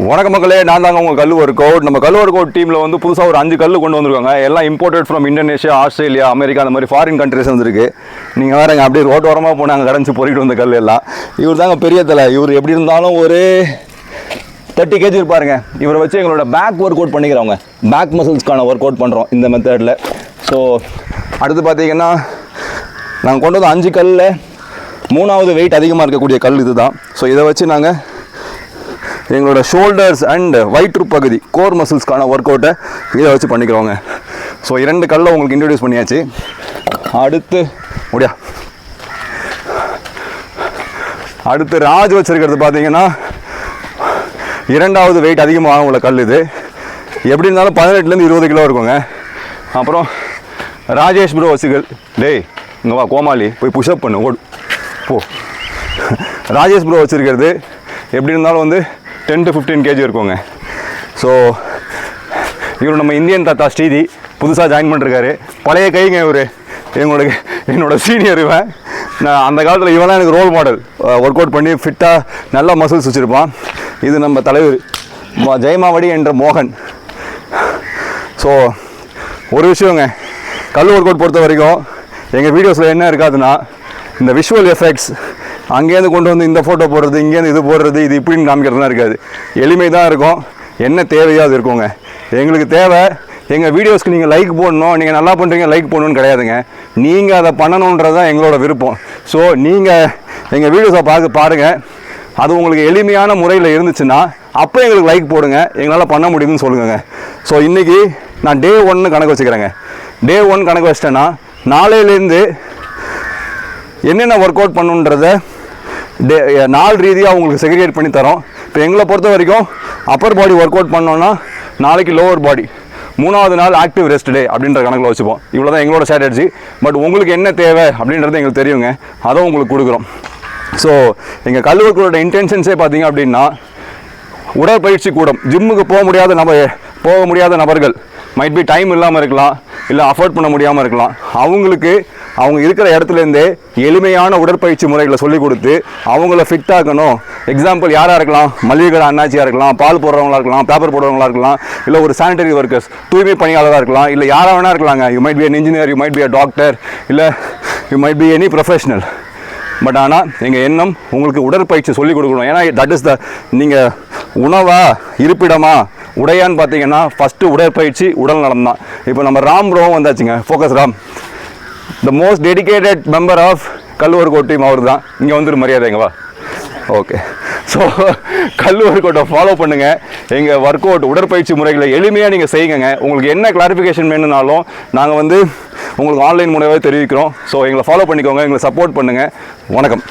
வணக்க மக்களே நான் தாங்க உங்கள் கல் ஒர்க் அவுட் நம்ம கல் ஒர்க் அவுட் டீமில் வந்து புதுசாக ஒரு அஞ்சு கல் கொண்டு வந்திருக்காங்க. எல்லாம் imported from Indonesia Australia America அந்த மாதிரி ஃபாரின் கண்ட்ரிஸ் வந்துருக்கு. நீங்கள் வேறங்க அப்படியே ரோட்டோரமாக போனாங்க கடைஞ்சி பொறிக்கிட்டு வந்த கல் எல்லாம். இவர் தாங்க பெரிய தலை. இவர் எப்படி இருந்தாலும் ஒரு தேர்ட்டி கேஜி இருப்பாருங்க. இவரை வச்சு எங்களோட பேக் ஒர்க் அவுட் பண்ணிக்கிறவங்க. பேக் மசில்ஸ்க்கான ஒர்க் அவுட் பண்ணுறோம் இந்த மெத்தடில் ஸோ அடுத்து பார்த்தீங்கன்னா நாங்கள் கொண்டு வந்த அஞ்சு கல்லில் மூணாவது வெயிட் அதிகமாக இருக்கக்கூடிய கல் இது தான் ஸோ இதை வச்சு நாங்கள் எங்களோட ஷோல்டர்ஸ் அண்ட் வயிற்று பகுதி கோர் மசில்ஸ்க்கான ஒர்க் அவுட்டை இதை வச்சு பண்ணிக்கிறோங்க ஸோ இரண்டு கல்லை உங்களுக்கு இன்ட்ரடியூஸ் பண்ணியாச்சு. அடுத்து முடியா? அடுத்து ராஜ் வச்சுருக்கிறது பார்த்தீங்கன்னா இரண்டாவது வெயிட் அதிகமாக உள்ள கல் இது. எப்படி இருந்தாலும் பதினெட்டுலேருந்து இருபது கிலோ இருக்குங்க. அப்புறம் ராஜேஷ் ப்ரோ வச்சுகள். டேய் இங்கே வா கோமாளி போய் புஷ்அப் பண்ணு ஓடு. போ. ராஜேஷ் ப்ரோ வச்சுருக்கிறது எப்படி இருந்தாலும் வந்து டென் டு ஃபிஃப்டீன் கேஜி இருக்குங்க. ஸோ இவர் நம்ம இந்தியன் தாத்தா ஸ்ரீதி புதுசாக ஜாயின் பண்ணிருக்காரு. பழைய கைங்க இவர். எங்களோட என்னோட சீனியர் இவன். நான் அந்த காலத்தில் இவன்லாம் எனக்கு ரோல் மாடல் ஒர்க் அவுட் பண்ணி ஃபிட்டாக நல்ல மசில்ஸ் வச்சுருப்பான். இது நம்ம தலைவர் ஜெயமாவடி என்ற மோகன். ஸோ ஒரு விஷயங்க. கல் ஒர்க் அவுட் பொறுத்த வரைக்கும் எங்கள் வீடியோஸில் என்ன இருக்காதுன்னா இந்த விஷுவல் எஃபெக்ட்ஸ் அங்கேருந்து கொண்டு வந்து இந்த ஃபோட்டோ போடுறது இங்கேருந்து இது போடுறது இது இப்படின்னு காமிக்கிறதுலாம் இருக்காது. எளிமை தான் இருக்கும். என்ன தேவையோ அது இருக்குங்க. எங்களுக்கு தேவை எங்கள் வீடியோஸ்க்கு நீங்கள் லைக் போடணும். நீங்கள் நல்லா பண்ணுறீங்க லைக் போடணும்னு கிடையாதுங்க. நீங்கள் அதை பண்ணணுன்றது தான் எங்களோட விருப்பம். ஸோ நீங்கள் எங்கள் வீடியோஸை பார்க்க பாருங்கள் அது உங்களுக்கு எளிமையான முறையில் இருந்துச்சுன்னா அப்போ எங்களுக்கு லைக் போடுங்க. எங்களால் பண்ண முடியுதுன்னு சொல்லுங்கங்க. ஸோ இன்றைக்கி நான் டே ஒன்னு கணக்கு வச்சுக்கிறேங்க. டே ஒன் கணக்கு வச்சிட்டேன்னா நாளையிலேருந்து என்னென்ன ஒர்க் அவுட் பண்ணுன்றதை டே நாள் ரீதியாக உங்களுக்கு செக்ரிகேட் பண்ணி தரோம். இப்போ எங்களை பொறுத்த வரைக்கும் அப்பர் பாடி ஒர்க் அவுட் பண்ணோன்னா நாளைக்கு லோவர் பாடி மூணாவது நாள் ஆக்டிவ் ரெஸ்ட் டே அப்படின்ற கணக்கில் வச்சுப்போம். இவ்வளோ தான் எங்களோட ஸ்ட்ராட்டஜி பட் உங்களுக்கு என்ன தேவை அப்படின்றது எங்களுக்கு தெரியுங்க. அதை உங்களுக்கு கொடுக்குறோம். ஸோ எங்கள் கல்லூரிகளோட இன்டென்ஷன்ஸே பார்த்தீங்க அப்படின்னா உடற்பயிற்சி கூடம் ஜிம்முக்கு போக முடியாத நம்ம போக முடியாத நபர்கள். மைட் பி டைம் இல்லாமல் இருக்கலாம் இல்லை அஃபோர்ட் பண்ண முடியாமல் இருக்கலாம். அவங்களுக்கு அவங்க இருக்கிற இடத்துலேருந்தே எளிமையான உடற்பயிற்சி முறைகளை சொல்லிக் கொடுத்து அவங்கள ஃபிட் ஆக்கணும் எக்ஸாம்பிள் யாராக இருக்கலாம்? மளிகை கடை அண்ணாச்சியாக இருக்கலாம் பால் போடுறவங்களா இருக்கலாம் பேப்பர் போடுறவங்களா இருக்கலாம் இல்லை ஒரு சானிடரி ஒர்க்கர்ஸ் தூய்மை பணியாளராக இருக்கலாம் இல்லை யாராக வேணா இருக்கலாங்க. You might be an engineer you might be a doctor இல்லை you might be any professional but ஆனால் எங்கள் எண்ணம் உங்களுக்கு உடற்பயிற்சி சொல்லிக் கொடுக்கணும். ஏன்னா தட் இஸ் த நீங்கள் உணவா இருப்பிடமா உடையான்னு பார்த்தீங்கன்னா ஃபஸ்ட்டு உடற்பயிற்சி உடல் நலம் தான். இப்போ நம்ம ராம் ப்ரோவும் வந்தாச்சுங்க. Focus Ram. The most dedicated member of Kallur அவர் தான் இங்கே வந்துரு மரியாதைங்களா ஓகே ஸோ கல்லூர் கோட்டை ஃபாலோ பண்ணுங்கள் எங்கள் ஒர்க் அவுட் உடற்பயிற்சி முறைகளை எளிமையாக நீங்கள் செய்யுங்க உங்களுக்கு என்ன கிளாரிஃபிகேஷன் வேணும்னாலும் நாங்கள் வந்து உங்களுக்கு ஆன்லைன் மூலமாகவே தெரிவிக்கிறோம். ஸோ எங்களை ஃபாலோ பண்ணிக்கோங்க. எங்களை சப்போர்ட் பண்ணுங்கள் வணக்கம்.